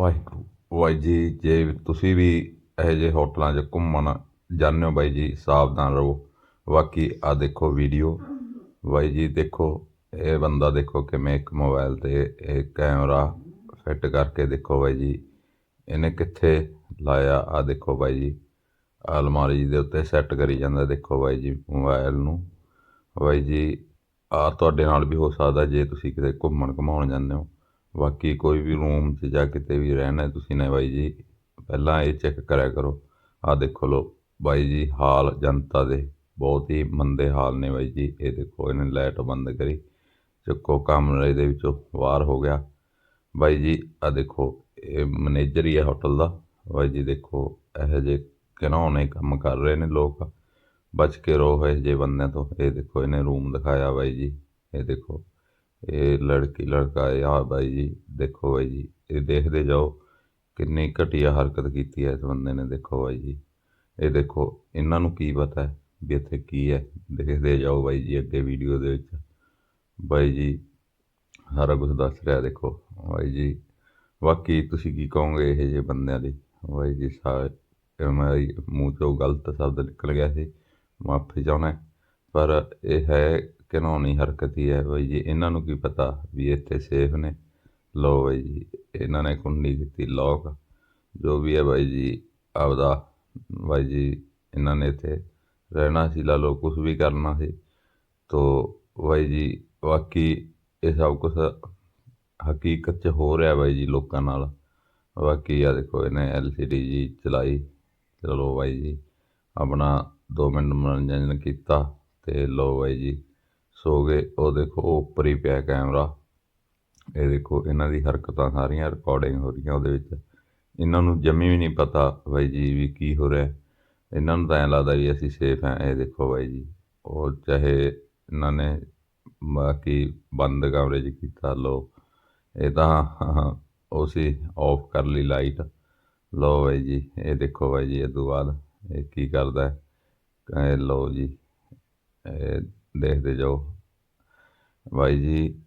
ਵਾਹਿਗੁਰੂ। ਬਾਈ ਜੀ, ਜੇ ਤੁਸੀਂ ਵੀ ਇਹੋ ਜਿਹੇ ਹੋਟਲਾਂ 'ਚ ਘੁੰਮਣ ਜਾਂਦੇ ਹੋ ਬਾਈ ਜੀ, ਸਾਵਧਾਨ ਰਹੋ। ਬਾਕੀ ਆ ਦੇਖੋ ਵੀਡੀਓ। ਬਾਈ ਜੀ, ਦੇਖੋ, ਇਹ ਬੰਦਾ ਦੇਖੋ ਕਿਵੇਂ ਇੱਕ ਮੋਬਾਈਲ ਤੇ ਇਹ ਕੈਮਰਾ ਫਿੱਟ ਕਰਕੇ ਦੇਖੋ ਬਾਈ ਜੀ। ਇਹਨੇ ਕਿੱਥੇ ਲਾਇਆ? ਆ ਦੇਖੋ ਬਾਈ ਜੀ। ਅਲਮਾਰੀ ਦੇ ਉੱਤੇ ਸੈੱਟ ਕਰੀ ਜਾਂਦਾ ਦੇਖੋ ਬਾਈ ਜੀ ਮੋਬਾਈਲ ਨੂੰ। ਬਾਈ ਜੀ ਆ ਤੁਹਾਡੇ ਨਾਲ ਵੀ ਹੋ ਸਕਦਾ ਜੇ ਤੁਸੀਂ ਕਿਤੇ ਘੁੰਮਣ ਘਮਾਉਣ ਜਾਂਦੇ ਹੋ। ਬਾਕੀ ਕੋਈ ਵੀ ਰੂਮ 'ਚ ਜਾਂ ਕਿਤੇ ਵੀ ਰਹਿਣਾ ਤੁਸੀਂ ਨੇ ਬਾਈ ਜੀ, ਪਹਿਲਾਂ ਇਹ ਚੈੱਕ ਕਰਿਆ ਕਰੋ। ਆ ਦੇਖੋ ਲੋ ਬਾਈ ਜੀ, ਹਾਲ ਜਨਤਾ ਦੇ ਬਹੁਤ ਹੀ ਮੰਦੇ ਹਾਲ ਨੇ ਬਾਈ ਜੀ। ਇਹ ਦੇਖੋ ਇਹਨੇ ਲਾਈਟ ਬੰਦ ਕਰੀ, ਚੱਕੋ ਕਮਰੇ ਦੇ ਵਿੱਚੋਂ ਬਾਹਰ ਹੋ ਗਿਆ। ਬਾਈ ਜੀ ਆ ਦੇਖੋ ਇਹ ਮੈਨੇਜਰ ਹੀ ਹੈ ਹੋਟਲ ਦਾ। ਬਾਈ ਜੀ ਦੇਖੋ ਇਹੋ ਜਿਹੇ ਘਿਨੌਣੇ ਕੰਮ ਕਰ ਰਹੇ ਨੇ ਲੋਕ। ਬਚ ਕੇ ਰਹੋ ਇਹ ਜੇ ਬੰਦਿਆਂ ਤੋਂ। ਇਹ ਦੇਖੋ ਇਹਨੇ ਰੂਮ ਦਿਖਾਇਆ ਬਾਈ ਜੀ। ਇਹ ਦੇਖੋ ਇਹ ਲੜਕੀ, ਲੜਕਾ ਇਹ ਆ ਬਾਈ ਜੀ, ਦੇਖੋ ਬਾਈ ਜੀ, ਇਹ ਦੇਖਦੇ ਜਾਓ ਕਿੰਨੀ ਘਟੀਆ ਹਰਕਤ ਕੀਤੀ ਹੈ ਇਸ ਬੰਦੇ ਨੇ, ਦੇਖੋ ਬਾਈ ਜੀ। ਇਹ ਦੇਖੋ, ਇਹਨਾਂ ਨੂੰ ਕੀ ਪਤਾ ਹੈ ਵੀ ਇੱਥੇ ਕੀ ਹੈ। ਦੇਖਦੇ ਜਾਓ ਬਾਈ ਜੀ ਅੱਗੇ ਵੀਡੀਓ ਦੇ ਵਿੱਚ। ਬਾਈ ਜੀ, ਸਾਰਾ ਕੁਝ ਦੱਸ ਰਿਹਾ, ਦੇਖੋ। ਬਾਈ ਜੀ, ਬਾਕੀ ਤੁਸੀਂ ਕੀ ਕਹੋਗੇ ਇਹ ਜੇ ਬੰਦਿਆਂ ਲਈ ਬਾਈ ਜੀ ਸਾਰੇ ਮੇਰੀ ਮੂੰਹ ਚੋਂ ਗਲਤ ਸ਼ਬਦ ਨਿਕਲ ਗਿਆ ਸੀ। ਮਾਫੀ ਚਾਹੁੰਦਾ, ਪਰ ਇਹ ਹੈ ਘਿਨੌਣੀ ਹਰਕਤ ਹੀ ਹੈ ਬਾਈ ਜੀ? ਇਹਨਾਂ ਨੂੰ ਕੀ ਪਤਾ ਵੀ ਇੱਥੇ ਸੇਫ ਨੇ? ਲਓ ਬਾਈ ਜੀ, ਇਹਨਾਂ ਨੇ ਕੁੰਡੀ ਕੀਤੀ ਲੋਕ ਜੋ ਵੀ ਹੈ ਬਾਈ ਜੀ, ਆਪਦਾ ਬਾਈ ਜੀ, ਇਹਨਾਂ ਨੇ ਇੱਥੇ ਰਹਿਣਾ ਸੀ, ਲਾ ਲੋ ਕੁਝ ਵੀ ਕਰਨਾ ਸੀ। ਤੋ ਬਾਈ ਜੀ, ਬਾਕੀ ਇਹ ਸਭ ਕੁਝ ਹਕੀਕਤ 'ਚ ਹੋ ਰਿਹਾ ਬਾਈ ਜੀ ਲੋਕਾਂ ਨਾਲ। ਬਾਕੀ ਆ ਦੇਖੋ, ਇਹਨੇ ਐਲਸੀਡੀ ਜੀ ਚਲਾਈ। ਚਲੋ ਬਾਈ ਜੀ, ਆਪਣਾ 2 ਮਿੰਟ ਮਨੋਰੰਜਨ ਕੀਤਾ ਤੇ ਲੋ ਬਾਈ ਜੀ ਸੋ ਗਏ। ਉਹ ਦੇਖੋ ਉਹ ਉੱਪਰ ਹੀ ਪਿਆ ਕੈਮਰਾ। ਇਹ ਦੇਖੋ, ਇਹਨਾਂ ਦੀ ਹਰਕਤਾਂ ਸਾਰੀਆਂ ਰਿਕਾਰਡਿੰਗ ਹੋ ਰਹੀਆਂ ਉਹਦੇ ਵਿੱਚ। ਇਹਨਾਂ ਨੂੰ ਜੰਮੀ ਵੀ ਨਹੀਂ ਪਤਾ ਬਾਈ ਜੀ ਵੀ ਕੀ ਹੋ ਰਿਹਾ। ਇਹਨਾਂ ਨੂੰ ਤਾਂ ਐਂ ਲੱਗਦਾ ਵੀ ਅਸੀਂ ਸੇਫ ਹਾਂ। ਇਹ ਦੇਖੋ ਬਾਈ ਜੀ, ਉਹ ਚਾਹੇ ਇਹਨਾਂ ਨੇ ਬਾਕੀ ਬੰਦ ਕਮਰੇ 'ਚ ਕੀਤਾ ਲੋ ਇਹ ਤਾਂ ਉਹ ਉਸੇ ਆਫ ਕਰ ਲਈ ਲਾਈਟ ਲੋ ਬਾਈ ਜੀ, ਇਹ ਦੇਖੋ ਬਾਈ ਜੀ, ਇਹ ਤੋਂ ਬਾਅਦ ਇਹ ਕੀ ਕਰਦਾ ਹੈ? ਇਹ ਲੋ ਜੀ, ਇਹ ਦੇਖਦੇ ਜਾਓ। ਬਾਈ ਜੀ,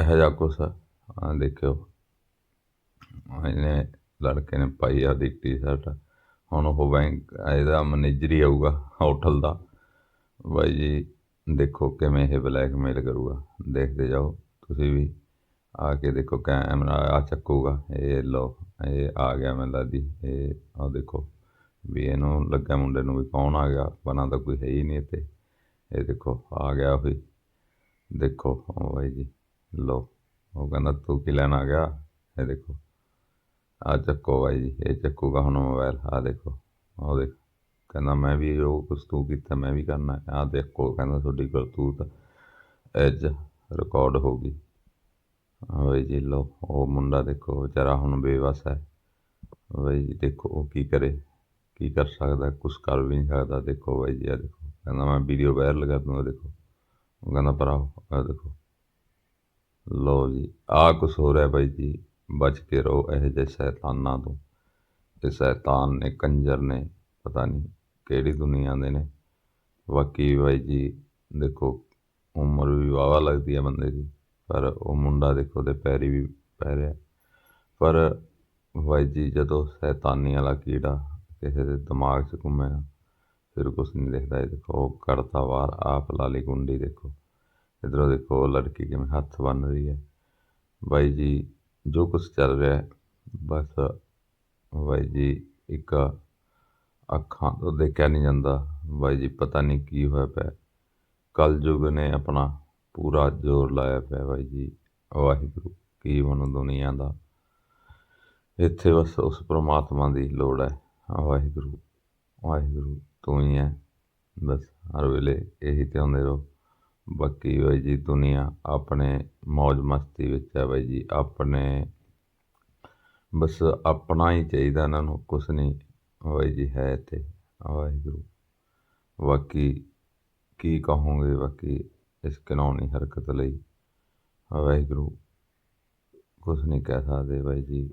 ਇਹੋ ਜਿਹਾ ਕੁਛ ਆ ਦੇਖਿਓ। ਇਹਨੇ ਲੜਕੇ ਨੇ ਪਾਈ ਆ ਦੀ ਟੀ-ਸ਼ਰਟ ਹੁਣ ਉਹ ਬੈਂਕ ਇਹਦਾ ਮੈਨੇਜਰ ਹੀ ਆਊਗਾ ਹੋਟਲ ਦਾ। ਬਾਈ ਜੀ, ਦੇਖੋ ਕਿਵੇਂ ਇਹ ਬਲੈਕਮੇਲ ਕਰੂਗਾ। ਦੇਖਦੇ ਜਾਓ, ਤੁਸੀਂ ਵੀ। ਆ ਕੇ ਦੇਖੋ ਕੈਮਰਾ ਆ ਚੱਕੂਗਾ। ਇਹ ਲੋ ਇਹ ਆ ਗਿਆ ਮੈਨੂੰ ਲੱਗਦੀ ਇਹ ਆ ਦੇਖੋ, ਵੀ ਇਹਨੂੰ ਲੱਗਾ ਮੁੰਡੇ ਨੂੰ ਵੀ ਕੌਣ ਆ ਗਿਆ? ਬਣਾ ਤਾਂ ਕੋਈ ਹੈ ਹੀ ਨਹੀਂ ਇੱਥੇ। ਇਹ ਦੇਖੋ, ਆ ਗਿਆ ਵੀ ਦੇਖੋ, ਉਹ ਬਾਈ ਜੀ ਲੋ ਉਹ ਕਹਿੰਦਾ ਤੂੰ ਕੀ ਲੈਣ ਆ ਗਿਆ? ਇਹ ਦੇਖੋ ਆ ਚੱਕੋ ਬਾਈ ਜੀ, ਇਹ ਚੱਕੂਗਾ ਹੁਣ ਮੋਬਾਈਲ ਆ ਦੇਖੋ, ਉਹ ਦੇਖ, ਕਹਿੰਦਾ ਮੈਂ ਵੀ ਉਹ ਕੁਛ ਤੂੰ ਕੀਤਾ, ਮੈਂ ਵੀ ਕਰਨਾ ਆ ਦੇਖੋ, ਕਹਿੰਦਾ ਤੁਹਾਡੀ ਕਰਤੂਤ ਐਜ ਰਿਕਾਰਡ ਹੋ ਗਈ। ਬਾਈ ਜੀ ਲੋ ਉਹ ਮੁੰਡਾ ਦੇਖੋ, ਵਿਚਾਰਾ ਹੁਣ ਬੇਵਸ ਹੈ। ਬਾਈ ਜੀ, ਦੇਖੋ, ਉਹ ਕੀ ਕਰੇ, ਕੀ ਕਰ ਸਕਦਾ, ਕੁਛ ਕਰ ਵੀ ਨਹੀਂ ਸਕਦਾ, ਦੇਖੋ ਬਾਈ ਜੀ ਆ ਦੇਖੋ। ਕਹਿੰਦਾ ਮੈਂ ਵੀਡੀਓ ਵਾਇਰਲ ਕਰ ਦੂੰਗਾ, ਦੇਖੋ। ਉਹ ਕਹਿੰਦਾ ਭਰਾਓ ਆ ਦੇਖੋ। ਲਓ ਜੀ ਆ ਕੁਛ ਹੋ ਰਿਹਾ ਬਾਈ ਜੀ, ਬਚ ਕੇ ਰਹੋ ਇਹ ਜਿਹੇ ਸ਼ੈਤਾਨਾਂ ਤੋਂ। ਇਹ ਸ਼ੈਤਾਨ ਨੇ, ਕੰਜਰ ਨੇ, ਪਤਾ ਨਹੀਂ ਕਿਹੜੀ ਦੁਨੀਆ ਦੇ ਨੇ। ਬਾਕੀ ਬਾਈ ਜੀ, ਦੇਖੋ, ਉਮਰ ਵੀ ਵਾਵਾ ਲੱਗਦੀ ਹੈ ਬੰਦੇ ਦੀ, ਪਰ ਉਹ ਮੁੰਡਾ ਦੇਖੋ ਤੇ ਪੈਰੀ ਵੀ ਪੈ ਰਿਹਾ। ਪਰ ਬਾਈ ਜੀ, ਜਦੋਂ ਸ਼ੈਤਾਨੀ ਵਾਲਾ ਕੀੜਾ ਕਿਸੇ ਦੇ ਦਿਮਾਗ 'ਚ ਘੁੰਮੇਗਾ ਫਿਰ ਕੁਛ ਨਹੀਂ ਦਿਖਦਾ ਇਹ ਦੇਖੋ, ਉਹ ਕੱਢਤਾ ਬਾਹਰ ਆਪ ਲਾਲੀ ਗੁੰਡੀ, ਦੇਖੋ। ਇਧਰੋਂ ਦੇਖੋ ਲੜਕੀ ਕਿਵੇਂ ਹੱਥ ਬੰਨ ਰਹੀ ਹੈ। ਬਾਈ ਜੀ, ਜੋ ਕੁਛ ਚੱਲ ਰਿਹਾ ਹੈ, ਬਸ ਬਾਈ ਜੀ, ਇੱਕ ਅੱਖਾਂ ਤੋਂ ਦੇਖਿਆ ਨਹੀਂ ਜਾਂਦਾ। ਬਾਈ ਜੀ, ਪਤਾ ਨਹੀਂ ਕੀ ਹੋਇਆ ਪਿਆ। ਕਲਯੁਗ ਨੇ ਆਪਣਾ ਪੂਰਾ ਜ਼ੋਰ ਲਾਇਆ ਪਿਆ ਬਾਈ ਜੀ। ਵਾਹਿਗੁਰੂ, ਕੀ ਬਣੂ ਦੁਨੀਆ ਦਾ। ਇੱਥੇ ਬਸ ਉਸ ਪ੍ਰਮਾਤਮਾ ਦੀ ਲੋੜ ਹੈ। ਵਾਹਿਗੁਰੂ ਵਾਹਿਗੁਰੂ। ਤੂੰ ਹੀ ਹੈ ਬਸ ਹਰ ਵੇਲੇ ਇਹੀ ਚਾਹੁੰਦੇ ਰਹੋ। ਬਾਕੀ ਬਾਈ ਜੀ, ਦੁਨੀਆ ਆਪਣੇ ਮौज ਮਸਤੀ ਵਿੱਚ ਹੈ ਬਾਈ ਜੀ। ਆਪਣੇ, ਬਸ ਆਪਣਾ ਹੀ ਚਾਹੀਦਾ ਇਹਨਾਂ ਨੂੰ, ਕੁਛ ਨਹੀਂ ਬਾਈ ਜੀ ਹੈ ਇੱਥੇ। ਵਾਹਿਗੁਰੂ। ਬਾਕੀ ਕੀ ਕਹੋਗੇ, ਬਾਕੀ ਇਸ ਘਿਨੌਣੀ ਹਰਕਤ ਲਈ? ਵਾਹਿਗੁਰੂ। ਕੁਛ ਨਹੀਂ ਕਹਿ ਸਕਦੇ ਬਾਈ ਜੀ।